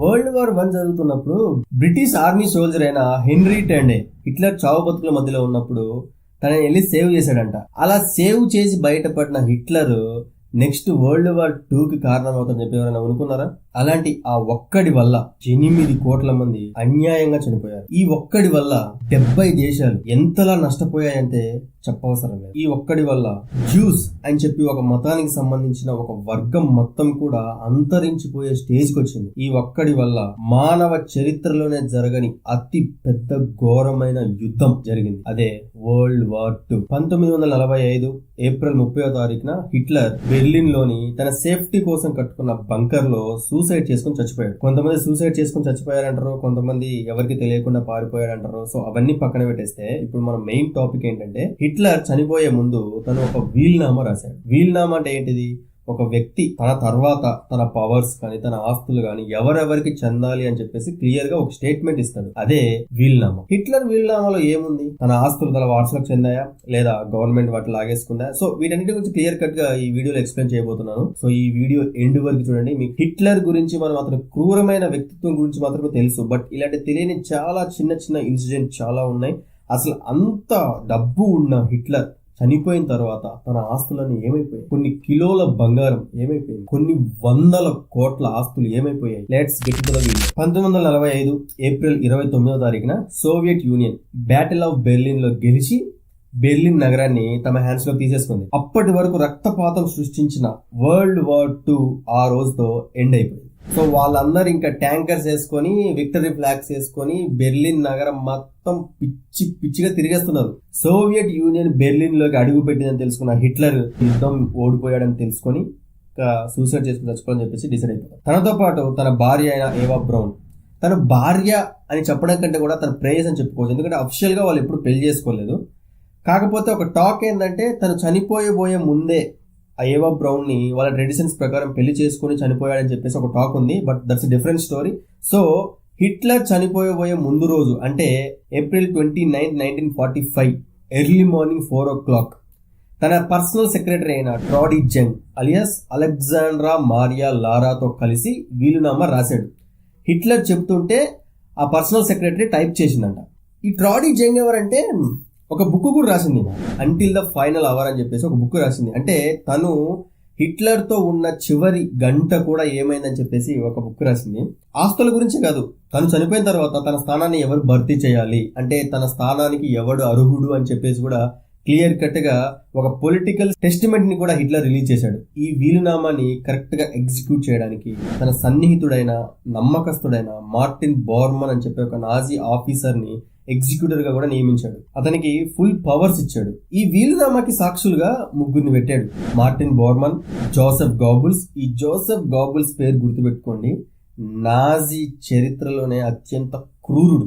World war one జరుగుతున్నప్పుడు British army soldier అయిన Henry Tandey Hitler చావు బతుకుల మధ్యలో ఉన్నప్పుడు తనని వెళ్ళి సేవ్ చేశాడంట. అలా సేవ్ చేసి బయటపడిన Hitler next world war two కి చెప్పి ఎవరైనా అనుకున్నారా? అలాంటి ఆ ఒక్కడి వల్ల ఎనిమిది కోట్ల మంది అన్యాయంగా చనిపోయారు. ఈ ఒక్కడి వల్ల డెబ్బై దేశాలు ఎంతలా నష్టపోయాయంటే చెప్పవసరం లేదు. ఈ ఒక్కడి వల్ల జ్యూస్ అని చెప్పి ఒక మతానికి సంబంధించిన ఒక వర్గం మొత్తం కూడా అంతరించిపోయే స్టేజ్కి వచ్చింది. ఈ ఒక్కడి వల్ల మానవ చరిత్రలోనే జరగని అతి పెద్ద ఘోరమైన యుద్ధం జరిగింది. అదే వరల్డ్ వార్ టూ. పంతొమ్మిది వందల నలభై ఐదు ఏప్రిల్ ముప్పై తారీఖున హిట్లర్ బెర్లిన్లోని తన సేఫ్టీ కోసం కట్టుకున్న బంకర్లో సూసైడ్ సూసైడ్ చేసుకుని చచ్చిపోయాడు. కొంతమంది సూసైడ్ చేసుకుని చచ్చిపోయారంటారు కొంతమంది ఎవరికి తెలియకుండా పారిపోయారంటారు. సో అవన్నీ పక్కన పెట్టేస్తే ఇప్పుడు మన మెయిన్ టాపిక్ ఏంటంటే హిట్లర్ చనిపోయే ముందు తను ఒక వీల్నామా రాశాడు. వీల్నామా అంటే ఏంటిది? ఒక వ్యక్తి తన తర్వాత తన పవర్స్ కానీ తన ఆస్తులు కానీ ఎవరెవరికి చెందాలి అని చెప్పేసి క్లియర్గా ఒక స్టేట్మెంట్ ఇస్తాడు. అదే వీల్నామా. హిట్లర్ వీల్నామాలో ఏముంది? తన ఆస్తులు తన వారసులకు చెందాయా? లేదా గవర్నమెంట్ వాటి లాగేసుకుందా? సో వీటన్నిటి గురించి క్లియర్ కట్గా ఈ వీడియోలో ఎక్స్ప్లెయిన్ చేయబోతున్నాను. సో ఈ వీడియో ఎండ్ వరకు చూడండి. మీకు హిట్లర్ గురించి మనం అతను క్రూరమైన వ్యక్తిత్వం గురించి మాత్రమే తెలుసు. బట్ ఇలాంటి తెలియని చాలా చిన్న చిన్న ఇన్సిడెంట్ చాలా ఉన్నాయి. అసలు అంత డబ్బు ఉన్న హిట్లర్ చనిపోయిన తర్వాత తన ఆస్తులన్నీ ఏమైపోయాయి? కొన్ని కిలోల బంగారం ఏమైపోయింది? కొన్ని వందల కోట్ల ఆస్తులు ఏమైపోయాయి? లెట్స్ గెట్ టు పంతొమ్మిది వందల నలభై ఐదు ఏప్రిల్ ఇరవై తొమ్మిదో తారీఖున సోవియట్ యూనియన్ బ్యాటిల్ ఆఫ్ బెర్లిన్లో గెలిచి బెర్లిన్ నగరాన్ని తమ హ్యాండ్స్లో తీసేసుకుంది. అప్పటి వరకు రక్తపాతం సృష్టించిన వరల్డ్ వార్ టూ ఆ రోజుతో ఎండ్ అయిపోయింది. సో వాళ్ళందరూ ఇంకా ట్యాంకర్స్ వేసుకొని విక్టరీ ఫ్లాగ్స్ వేసుకొని బెర్లిన్ నగరం మొత్తం పిచ్చి పిచ్చిగా తిరిగేస్తున్నారు. సోవియట్ యూనియన్ బెర్లిన్లోకి అడుగు పెట్టిందని తెలుసుకున్న హిట్లర్ యుద్ధం ఓడిపోయాడని తెలుసుకొని సూసైడ్ చేసుకుని చచ్చిపోవాలని చెప్పేసి డిసైడ్ అయిపోతారు తనతో పాటు తన భార్య అయిన ఏవా బ్రౌన్ తన భార్య అని చెప్పడం కంటే కూడా తన ప్రేయస్ అని చెప్పుకోవచ్చు. ఎందుకంటే అఫిషియల్గా వాళ్ళు ఎప్పుడు పెళ్ళి చేసుకోలేదు. కాకపోతే ఒక టాక్ ఏంటంటే తను చనిపోయబోయే ముందే ఆ ఏవా బ్రౌన్ని వాళ్ళ ట్రెడిషన్స్ ప్రకారం పెళ్ళి చేసుకుని చనిపోయాడని చెప్పేసి ఒక టాక్ ఉంది but that's different story. So Hitler చనిపోయబోయే ముందు రోజు అంటే April twenty ninth nineteen forty five early morning four o'clock తన పర్సనల్ సెక్రటరీ అయిన Traudl Junge alias Alexandra Maria లారాతో కలిసి వీలునామా రాశాడు. హిట్లర్ చెప్తుంటే ఆ పర్సనల్ సెక్రటరీ టైప్ చేసిందంట. ఈ ట్రాడీ జంగ్ ఎవరంటే ఒక బుక్ కూడా రాసింది అంటిల్ ద ఫైనల్ అవర్ అని చెప్పేసి ఒక బుక్ రాసింది. అంటే తను హిట్లర్తో ఉన్న చివరి గంట కూడా ఏమైందని చెప్పేసి ఒక బుక్ రాసింది. ఆస్తుల గురించి కాదు తను చనిపోయిన తర్వాత తన స్థానాన్ని ఎవరు భర్తీ చేయాలి? అంటే తన స్థానానికి ఎవడు అర్హుడు అని చెప్పేసి కూడా క్లియర్ కట్గా ఒక పొలిటికల్ టెస్టిమెంట్ని కూడా హిట్లర్ రిలీజ్ చేశాడు. ఈ వీలునామాని కరెక్ట్గా ఎగ్జిక్యూట్ చేయడానికి తన సన్నిహితుడైన నమ్మకస్తుడైన మార్టిన్ బోర్మన్ అని చెప్పే ఒక నాజీ ఆఫీసర్ని ఎగ్జిక్యూటివ్గా కూడా నియమించాడు. అతనికి ఫుల్ పవర్స్ ఇచ్చాడు. ఈ వీలునామాకి సాక్షులుగా ముగ్గురిని పెట్టాడు. Martin Bormann Joseph Goebbels. ఈ జోసెఫ్ గాబుల్స్ పేరు గుర్తుపెట్టుకోండి. నాజీ చరిత్రలోనే అత్యంత క్రూరుడు.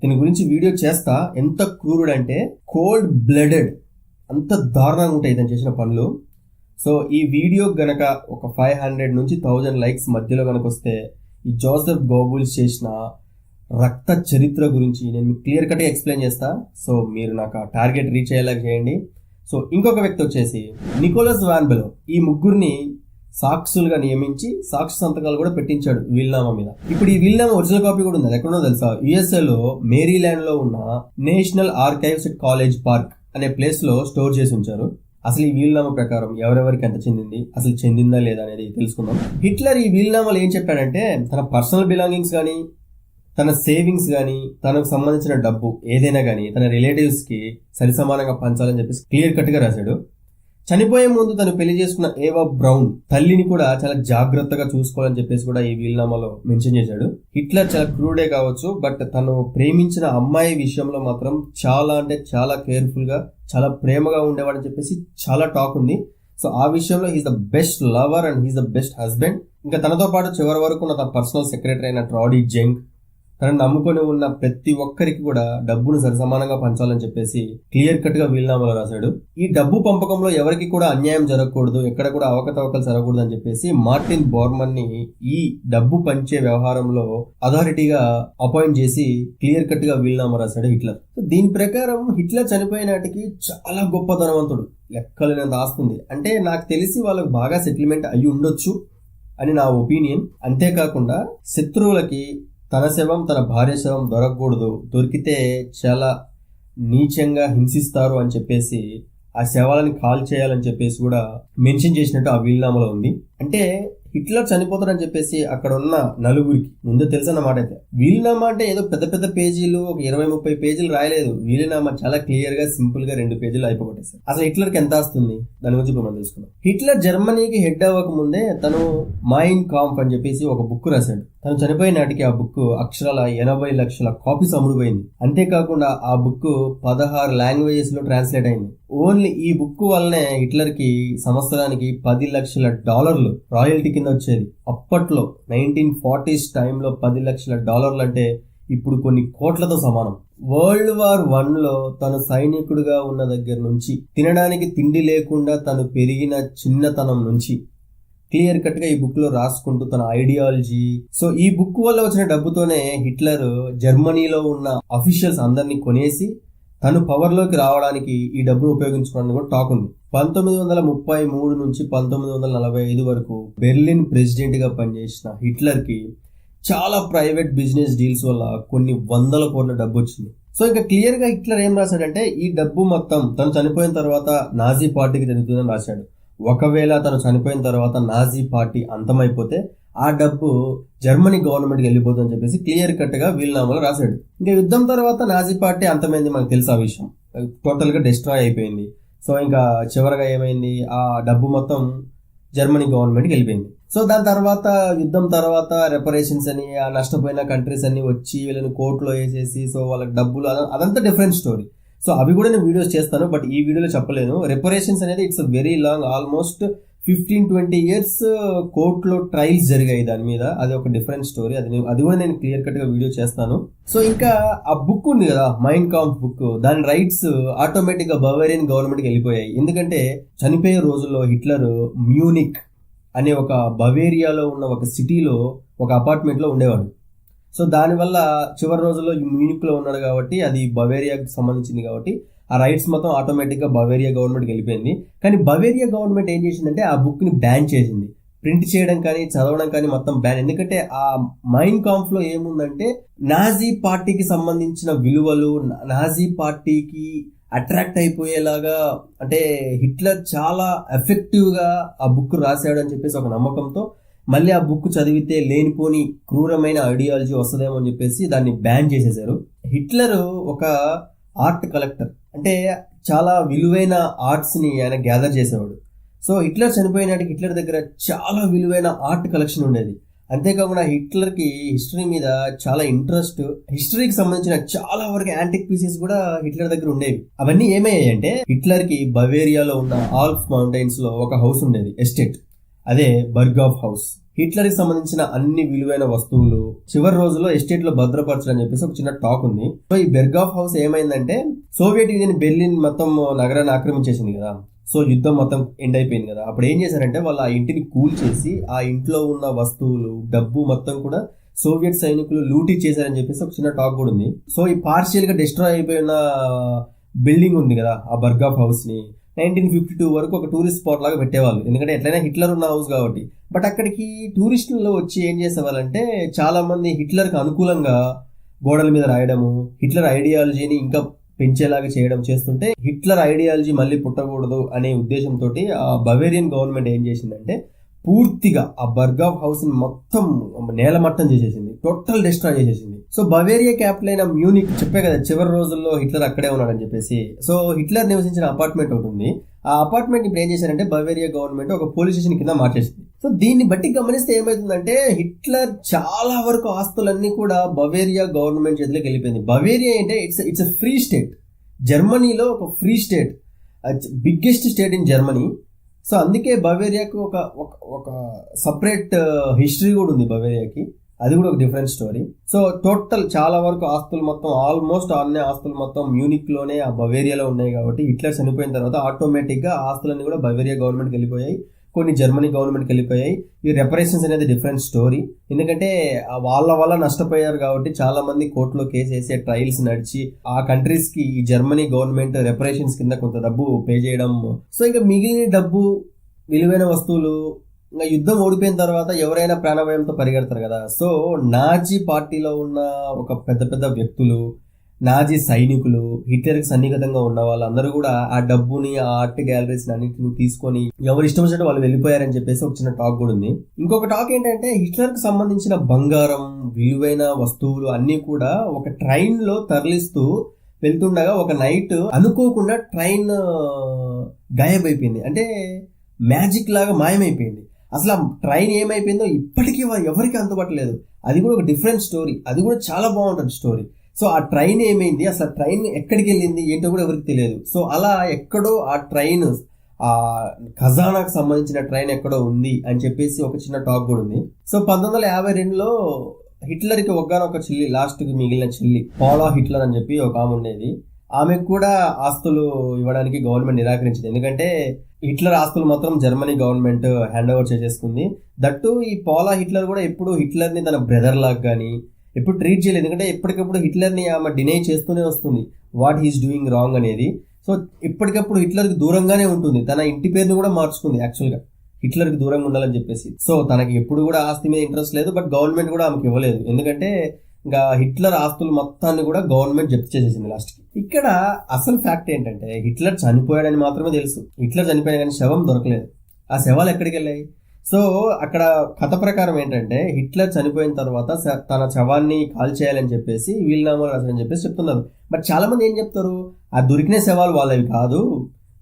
దీని గురించి వీడియో చేస్తా. ఎంత క్రూరుడు అంటే కోల్డ్ బ్లడెడ్ అంత దారుణంగా ఉంటాయి ఇతను చేసిన పనులు. సో ఈ వీడియో గనక ఒక ఫైవ్ హండ్రెడ్ నుంచి థౌజండ్ లైక్స్ మధ్యలో కనుక వస్తే ఈ జోసెఫ్ గోబుల్స్ చేసిన రక్త చరిత్ర గురించి నేను మీకు క్లియర్ కట్గా ఎక్స్ప్లెయిన్ చేస్తా. సో మీరు నాకు ఆ టార్గెట్ రీచ్ అయ్యేలా చేయండి. సో ఇంకొక వ్యక్తి వచ్చేసి నికోలస్ వాన్బెలో ఈ ముగ్గురిని సాక్షులుగా నియమించి సాక్షి సంతకాలు కూడా పెట్టించాడు వీల్నామా మీద. ఇప్పుడు ఈ వీల్నామా ఒరిజినల్ కాపీ కూడా ఉంది? ఎక్కడో తెలుసా? యుఎస్ఏలో మేరీల్యాండ్లో ఉన్న National Archives at College Park అనే ప్లేస్లో స్టోర్ చేసి ఉంచారు. అసలు ఈ వీల్నామా ప్రకారం ఎవరెవరికి ఎంత చెందింది? అసలు చెందిందా లేదా అనేది తెలుసుకుందాం. హిట్లర్ ఈ వీల్నామాలో ఏం చెప్పాడంటే తన పర్సనల్ బిలాంగింగ్స్ కానీ తన సేవింగ్స్ కానీ తనకు సంబంధించిన డబ్బు ఏదైనా కానీ తన రిలేటివ్స్కి సరిసమానంగా పంచాలని చెప్పేసి క్లియర్ కట్గా రాశాడు. చనిపోయే ముందు తను పెళ్ళి చేసుకున్న ఏవా బ్రౌన్ తల్లిని కూడా చాలా జాగ్రత్తగా చూసుకోవాలని చెప్పేసి కూడా ఈ వీల్నామాలో మెన్షన్ చేశాడు. హిట్లర్ చాలా క్రూడే కావచ్చు బట్ తను ప్రేమించిన అమ్మాయి విషయంలో మాత్రం చాలా అంటే చాలా కేర్ఫుల్గా చాలా ప్రేమగా ఉండేవాడని చెప్పేసి చాలా టాక్ ఉంది. సో ఆ విషయంలో he's the best lover and he's the best husband ఇంకా తనతో పాటు చివరి వరకు ఉన్న తన పర్సనల్ సెక్రటరీ అయిన ట్రాడీ జంగ్ తనను నమ్ముకొని ఉన్న ప్రతి ఒక్కరికి కూడా డబ్బును సరిసమానంగా పంచాలని చెప్పేసి క్లియర్ కట్గా వీలునామాలో రాశాడు. ఈ డబ్బు పంపకంలో ఎవరికి కూడా అన్యాయం జరగకూడదు ఎక్కడ కూడా అవకతవకలు జరగకూడదు అని చెప్పేసి మార్టిన్ బోర్మన్ని ఈ డబ్బు పంచే వ్యవహారంలో అథారిటీగా అపాయింట్ చేసి క్లియర్ కట్గా వీలునామా రాశాడు హిట్లర్. సో దీని ప్రకారం హిట్లర్ చనిపోయినాటికి చాలా గొప్ప ధనవంతుడు లెక్కలేనంత ఆస్తుంది. అంటే నాకు తెలిసి వాళ్ళకి బాగా సెటిల్మెంట్ అయి ఉండొచ్చు అని నా ఒపీనియన్. అంతేకాకుండా శత్రువులకి తన శవం తన భార్య శవం దొరకకూడదు. దొరికితే చాలా నీచంగా హింసిస్తారు అని చెప్పేసి ఆ శవాలని కాల్ చేయాలని చెప్పేసి కూడా మెన్షన్ చేసినట్టు ఆ వీలునామాలో ఉంది. అంటే హిట్లర్ చనిపోతాడని చెప్పేసి అక్కడ ఉన్న నలుగురికి. ముందు తెలుసు అన్నమాట అయితే వీలునామా అంటే ఏదో పెద్ద పెద్ద పేజీలు ఒక ఇరవై ముప్పై పేజీలు రాయలేదు. వీలునామా చాలా క్లియర్గా సింపుల్గా రెండు పేజీలు అయిపోగొట్టేశారు. అసలు హిట్లర్కి ఎంత వస్తుంది దాని గురించి ఇప్పుడు మనం తెలుసుకున్నాం హిట్లర్ జర్మనీకి హెడ్ అవ్వక ముందే తను మైన్ కాంప్ అని చెప్పేసి ఒక బుక్ రాశాడు. తను చనిపోయిన నాటికి ఆ బుక్ అక్షరాల ఎనభై లక్షల కాపీస్ అమ్ముడుపోయింది. అంతేకాకుండా ఆ బుక్ పదహారు లాంగ్వేజెస్లో ట్రాన్స్లేట్ అయింది. ఓన్లీ ఈ బుక్ వల్లనే హిట్లర్కి సంవత్సరానికి పది లక్షల డాలర్లు రాయల్టీ కింద వచ్చేది అప్పట్లో నైన్టీన్ ఫార్టీస్ టైంలో పది లక్షల డాలర్లు అంటే ఇప్పుడు కొన్ని కోట్లతో సమానం. వరల్డ్ వార్ వన్లో తను సైనికుడిగా ఉన్న దగ్గర నుంచి తినడానికి తిండి లేకుండా తను పెరిగిన చిన్నతనం నుంచి క్లియర్ కట్గా ఈ బుక్లో రాసుకుంటూ తన ఐడియాలజీ. సో ఈ బుక్ వల్ల వచ్చిన డబ్బుతోనే హిట్లర్ జర్మనీలో ఉన్న అఫీషియల్స్ అందరినీ కొనేసి తను పవర్లోకి రావడానికి ఈ డబ్బును ఉపయోగించుకోవడానికి కూడా టాక్ ఉంది. పంతొమ్మిది వందల ముప్పై మూడు నుంచి పంతొమ్మిది వందల నలభై ఐదు వరకు బెర్లిన్ ప్రెసిడెంట్గా పనిచేసిన హిట్లర్కి చాలా ప్రైవేట్ బిజినెస్ డీల్స్ వల్ల కొన్ని వందల కోట్ల డబ్బు వచ్చింది. సో ఇంకా క్లియర్గా హిట్లర్ ఏం రాశాడంటే ఈ డబ్బు మొత్తం తను చనిపోయిన తర్వాత నాజీ పార్టీకి చెందుతుందని రాశాడు. ఒకవేళ తను చనిపోయిన తర్వాత నాజీ పార్టీ అంతమైపోతే ఆ డబ్బు జర్మనీ గవర్నమెంట్కి వెళ్ళిపోతుందని చెప్పేసి క్లియర్ కట్గా వీలునామాలో రాశాడు. ఇంకా యుద్ధం తర్వాత నాజీ పార్టీ అంతమైంది మనకు తెలుసు ఆ విషయం. టోటల్గా డిస్ట్రాయ్ అయిపోయింది. సో ఇంకా చివరిగా ఏమైంది? ఆ డబ్బు మొత్తం జర్మనీ గవర్నమెంట్కి వెళ్ళిపోయింది. సో దాని తర్వాత యుద్ధం తర్వాత రెపరేషన్స్ అని ఆ నష్టపోయిన కంట్రీస్ అన్ని వచ్చి వీళ్ళని కోర్టులో వేసేసి సో వాళ్ళకి డబ్బులు అదంతా డిఫరెంట్ స్టోరీ సో అవి కూడా నేను వీడియోస్ చేస్తాను బట్ ఈ వీడియోలో చెప్పలేను. రెపరేషన్స్ అనేది it's very long almost fifteen twenty years కోర్టులో ట్రయల్స్ జరిగాయి దాని మీద. అది ఒక డిఫరెంట్ స్టోరీ అది నేను- అది కూడా నేను క్లియర్ కట్గా వీడియో చేస్తాను. సో ఇంకా ఆ బుక్ ఉంది కదా మైండ్ కాంప్ బుక్ దాని రైట్స్ ఆటోమేటిక్ uh, గా బవేరియన్ గవర్నమెంట్కి వెళ్ళిపోయాయి. ఎందుకంటే చనిపోయే రోజుల్లో హిట్లర్ మ్యూనిక్ uh, అనే ఒక బవేరియాలో ఉన్న ఒక సిటీలో ఒక అపార్ట్మెంట్లో ఉండేవాడు. సో దానివల్ల చివరి రోజుల్లో మ్యూనిక్లో ఉన్నాడు కాబట్టి అది బవేరియాకి సంబంధించింది కాబట్టి ఆ రైట్స్ మొత్తం ఆటోమేటిక్గా బవేరియా గవర్నమెంట్కి వెళ్ళిపోయింది. కానీ బవేరియా గవర్నమెంట్ ఏం చేసిందంటే ఆ బుక్ని బ్యాన్ చేసింది. ప్రింట్ చేయడం కానీ చదవడం కానీ మొత్తం బ్యాన్ ఎందుకంటే ఆ మైండ్ కాంఫ్లో ఏముందంటే నాజీ పార్టీకి సంబంధించిన విలువలు నాజీ పార్టీకి అట్రాక్ట్ అయిపోయేలాగా అంటే హిట్లర్ చాలా ఎఫెక్టివ్గా ఆ బుక్ రాశాడు అని చెప్పేసి ఒక నమ్మకంతో మళ్ళీ ఆ బుక్ చదివితే లేనిపోని క్రూరమైన ఐడియాలజీ వస్తుందేమో అని చెప్పేసి దాన్ని బ్యాన్ చేసేశారు. హిట్లర్ ఒక ఆర్ట్ కలెక్టర్ అంటే చాలా విలువైన ఆర్ట్స్ని ఆయన గ్యాదర్ చేసేవాడు. సో హిట్లర్ చనిపోయినాటికి హిట్లర్ దగ్గర చాలా విలువైన ఆర్ట్ కలెక్షన్ ఉండేది. అంతేకాకుండా హిట్లర్కి హిస్టరీ మీద చాలా ఇంట్రెస్ట్ హిస్టరీకి సంబంధించిన చాలా వరకు యాంటిక్ పీసెస్ కూడా హిట్లర్ దగ్గర ఉండేవి. అవన్నీ ఏమయ్యాయి అంటే హిట్లర్కి బవేరియాలో ఉన్న ఆల్ప్స్ మౌంటైన్స్లో ఒక హౌస్ ఉండేది ఎస్టేట్ అదే బర్గ్ ఆఫ్ హౌస్ హిట్లర్కి సంబంధించిన అన్ని విలువైన వస్తువులు చివరి రోజుల్లో ఎస్టేట్లో భద్రపరచడం చెప్పేసి ఒక చిన్న టాక్ ఉంది. సో ఈ బెర్గాఫ్ హౌస్ ఏమైందంటే సోవియట్ యూనియన్ బెర్లిన్ మొత్తం నగరాన్ని ఆక్రమించేసింది కదా. సో యుద్ధం మొత్తం ఎండ్ అయిపోయింది కదా. అప్పుడు ఏం చేశారంటే వాళ్ళు ఆ ఇంటిని కూల్ చేసి ఆ ఇంట్లో ఉన్న వస్తువులు డబ్బు మొత్తం కూడా సోవియట్ సైనికులు లూటీ చేశారని చెప్పేసి ఒక చిన్న టాక్ కూడా ఉంది. సో ఈ పార్షియల్గా డిస్ట్రాయ్ అయిపోయిన బిల్డింగ్ ఉంది కదా ఆ బర్గాఫ్ హౌస్ని నైన్టీన్ ఫిఫ్టీ టూ వరకు ఒక టూరిస్ట్ స్పాట్ లాగా పెట్టేవాళ్ళు. ఎందుకంటే ఎట్లయినా హిట్లర్ ఉన్న హౌస్ కాబట్టి. బట్ అక్కడికి టూరిస్టులు వచ్చి ఏం చేసేవాళ్ళంటే చాలా మంది హిట్లర్కి అనుకూలంగా గోడల మీద రాయడము హిట్లర్ ఐడియాలజీని ఇంకా పెంచేలాగా చేయడం చేస్తుంటే హిట్లర్ ఐడియాలజీ మళ్ళీ పుట్టకూడదు అనే ఉద్దేశంతో ఆ బవేరియన్ గవర్నమెంట్ ఏం చేసిందంటే పూర్తిగా ఆ బర్గావ్ హౌస్ని మొత్తం నేలమట్టం చేసేసింది. టోటల్ డిస్ట్రాయ్ చేసేసింది. సో బవేరియా క్యాపిటల్ అయిన మ్యూనిక్ చెప్పే కదా చివరి రోజుల్లో హిట్లర్ అక్కడే ఉన్నాడని చెప్పేసి. సో హిట్లర్ నివసించిన అపార్ట్మెంట్ ఒకటి ఉంది. ఆ అపార్ట్మెంట్ ఇప్పుడు ఏం చేశారంటే బవేరియా గవర్నమెంట్ ఒక పోలీస్ స్టేషన్ కింద మార్చేసింది. సో దీన్ని బట్టి గమనిస్తే ఏమైతుందంటే హిట్లర్ చాలా వరకు ఆస్తులన్నీ కూడా బవేరియా గవర్నమెంట్ చేతిలోకి వెళ్ళిపోయింది. బవేరియా అంటే ఇట్స్ ఇట్స్ ఫ్రీ స్టేట్ జర్మనీలో ఒక free state biggest state in Germany so అందుకే బవేరియాకు ఒక ఒక ఒక సపరేట్ హిస్టరీ uh, కూడా ఉంది బవేరియాకి. అది కూడా ఒక డిఫరెంట్ స్టోరీ సో టోటల్ చాలా వరకు ఆస్తులు మొత్తం ఆల్మోస్ట్ అన్ని ఆస్తులు మొత్తం మ్యూనిక్లోనే ఆ బవేరియాలో ఉన్నాయి కాబట్టి హిట్లర్ చనిపోయిన తర్వాత ఆటోమేటిక్గా ఆస్తులన్నీ కూడా బవేరియా గవర్నమెంట్కి వెళ్ళిపోయాయి. కొన్ని జర్మనీ గవర్నమెంట్కి వెళ్ళిపోయాయి. ఈ రెపరేషన్స్ అనేది డిఫరెంట్ స్టోరీ ఎందుకంటే వాళ్ళ వల్ల నష్టపోయారు కాబట్టి చాలా మంది కోర్టులో కేసు వేసే ట్రయల్స్ నడిచి ఆ కంట్రీస్కి ఈ జర్మనీ గవర్నమెంట్ రెపరేషన్స్ కింద కొంత డబ్బు పే చేయడం. సో ఇంకా మిగిలిన డబ్బు విలువైన వస్తువులు ఇంకా యుద్ధం ఓడిపోయిన తర్వాత ఎవరైనా ప్రాణభయంతో పరిగెడతారు కదా. సో నాజీ పార్టీలో ఉన్న ఒక పెద్ద పెద్ద వ్యక్తులు నాజీ సైనికులు హిట్లర్కి సన్నిహితంగా ఉన్న వాళ్ళందరూ కూడా ఆ డబ్బుని ఆ ఆర్ట్ గ్యాలరీస్ అన్నింటిని తీసుకొని ఎవరు ఇష్టం వచ్చినట్టు వాళ్ళు వెళ్ళిపోయారని చెప్పేసి ఒక చిన్న టాక్ కూడా ఉంది. ఇంకొక టాక్ ఏంటంటే హిట్లర్కి సంబంధించిన బంగారం విలువైన వస్తువులు అన్నీ కూడా ఒక ట్రైన్లో తరలిస్తూ వెళ్తుండగా ఒక నైట్ అనుకోకుండా ట్రైన్ గాయబైపోయింది అంటే మ్యాజిక్ లాగా మాయమైపోయింది. అసలు ఆ ట్రైన్ ఏమైపోయిందో ఇప్పటికీ వా- ఎవరికి అందుబాటులేదు. అది కూడా ఒక డిఫరెంట్ స్టోరీ అది కూడా చాలా బాగుంటుంది స్టోరీ సో ఆ ట్రైన్ ఏమైంది? అసలు ట్రైన్ ఎక్కడికి వెళ్ళింది? ఏంటో కూడా ఎవరికి తెలియదు. సో అలా ఎక్కడో ఆ ట్రైన్ ఆ ఖజానాకు సంబంధించిన ట్రైన్ ఎక్కడో ఉంది అని చెప్పేసి ఒక చిన్న టాక్ కూడా ఉంది. సో పంతొమ్మిది వందల యాభై రెండులో హిట్లర్కి ఒక చెల్లి లాస్ట్కి మిగిలిన చెల్లి పాలా హిట్లర్ అని చెప్పి ఒక ఆమె ఉండేది. ఆమెకు కూడా ఆస్తులు ఇవ్వడానికి గవర్నమెంట్ నిరాకరించింది. ఎందుకంటే హిట్లర్ ఆస్తులు మాత్రం జర్మనీ గవర్నమెంట్ హ్యాండ్ ఓవర్ చేసేసుకుంది. దట్టు ఈ పాలా హిట్లర్ కూడా ఎప్పుడు హిట్లర్ని తన బ్రదర్ లాగా కానీ ఎప్పుడు ట్రీట్ చేయలేదు. ఎందుకంటే ఎప్పటికప్పుడు హిట్లర్ని ఆమె డినై చేస్తూనే వస్తుంది. వాట్ హీస్ డూయింగ్ రాంగ్ అనేది. సో ఎప్పటికప్పుడు హిట్లర్కి దూరంగానే ఉంటుంది. తన ఇంటి పేరుని కూడా మార్చుకుంది యాక్చువల్గా హిట్లర్కి దూరంగా ఉండాలని చెప్పేసి. సో తనకి ఎప్పుడు కూడా ఆస్తి మీద ఇంట్రెస్ట్ లేదు బట్ గవర్నమెంట్ కూడా ఆమెకి ఇవ్వలేదు. ఎందుకంటే ఇంకా హిట్లర్ ఆస్తులు మొత్తాన్ని కూడా గవర్నమెంట్ జప్తు చేసేసింది లాస్ట్కి ఇక్కడ అసలు ఫ్యాక్ట్ ఏంటంటే హిట్లర్ చనిపోయాడని మాత్రమే తెలుసు. హిట్లర్ చనిపోయాడు కానీ శవం దొరకలేదు. ఆ శవాలు ఎక్కడికి వెళ్ళాయి? సో అక్కడ కథ ప్రకారం ఏంటంటే హిట్లర్ చనిపోయిన తర్వాత తన శవాన్ని కాల్ చేయాలని చెప్పేసి వీలునామాలు రాశారని చెప్పేసి చెప్తున్నారు. బట్ చాలా మంది ఏం చెప్తారు? ఆ దొరికిన శవాలు వాళ్ళవి కాదు.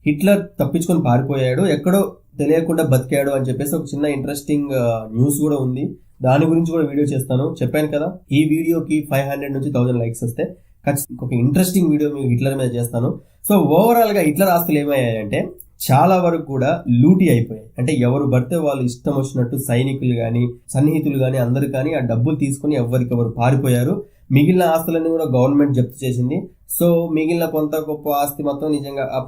హిట్లర్ తప్పించుకొని పారిపోయాడు. ఎక్కడో తెలియకుండా బతికాడు అని చెప్పేసి ఒక చిన్న ఇంట్రెస్టింగ్ న్యూస్ కూడా ఉంది. దాని గురించి కూడా వీడియో చేస్తాను. చెప్పాను కదా ఈ వీడియోకి ఫైవ్ హండ్రెడ్ నుంచి థౌజండ్ లైక్స్ వస్తే ఖచ్చితంగా ఒక ఇంట్రెస్టింగ్ వీడియో మీకు హిట్లర్ మీద చేస్తాను. సో ఓవరాల్గా హిట్లర్ ఆస్తులు ఏమయ్యాయంటే చాలా వరకు కూడా లూటీ అయిపోయాయి. అంటే ఎవరు పడితే వాళ్ళు ఇష్టం వచ్చినట్టు సైనికులు కానీ సన్నిహితులు కానీ అందరు కానీ ఆ డబ్బులు తీసుకుని ఎవరికెవరు పారిపోయారు. మిగిలిన ఆస్తులన్నీ కూడా గవర్నమెంట్ జప్తు చేసింది. సో మిగిలిన కొంత గొప్ప ఆస్తి మొత్తం నిజంగా ఆ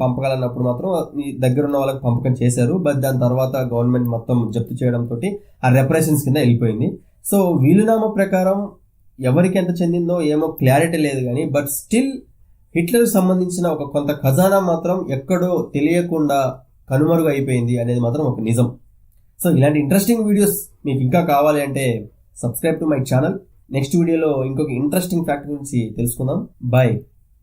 మాత్రం మీ దగ్గర ఉన్న వాళ్ళకి పంపకం చేశారు. బట్ దాని తర్వాత గవర్నమెంట్ మొత్తం జప్తు చేయడం తోటి ఆ రెపరేషన్స్ కింద వెళ్ళిపోయింది. సో వీలునామా ప్రకారం ఎవరికి ఎంత చెందిందో ఏమో క్లారిటీ లేదు కానీ బట్ స్టిల్ హిట్లర్ సంబంధించిన ఒక కొంత ఖజానా మాత్రం ఎక్కడో తెలియకుండా కనుమరుగు అయిపోయింది అనేది మాత్రం ఒక నిజం. సో ఇలాంటి ఇంట్రెస్టింగ్ వీడియోస్ మీకు ఇంకా కావాలి అంటే subscribe to my channel next వీడియోలో ఇంకొక ఇంట్రెస్టింగ్ ఫ్యాక్ట్ గురించి తెలుసుకుందాం. బాయ్